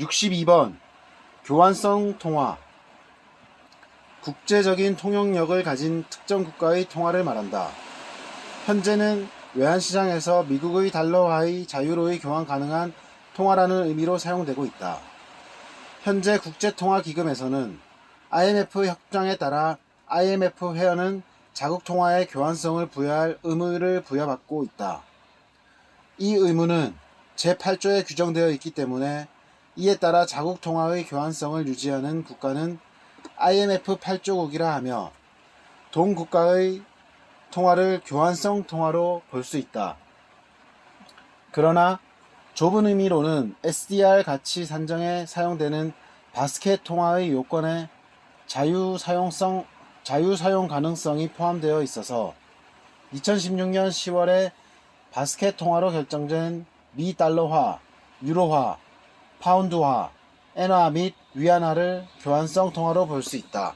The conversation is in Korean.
62번 교환성 통화 국제적인 통용력을 가진 특정 국가의 통화를 말한다. 현재는 외환시장에서 미국의 달러와의 자유로이 교환 가능한 통화라는 의미로 사용되고 있다. 현재 국제통화기금에서는 IMF 협정에 따라 IMF 회원은 자국 통화의 교환성을 부여할 의무를 부여받고 있다. 이 의무는 제8조에 규정되어 있기 때문에 이에 따라 자국 통화의 교환성을 유지하는 국가는 IMF 8조국이라 하며 동 국가의 통화를 교환성 통화로 볼 수 있다. 그러나 좁은 의미로는 SDR 가치 산정에 사용되는 바스켓 통화의 요건에 자유 사용성 자유 사용 가능성이 포함되어 있어서 2016년 10월에 바스켓 통화로 결정된 미 달러화, 유로화, 파운드화, 엔화 및 위안화를 교환성 통화로 볼 수 있다.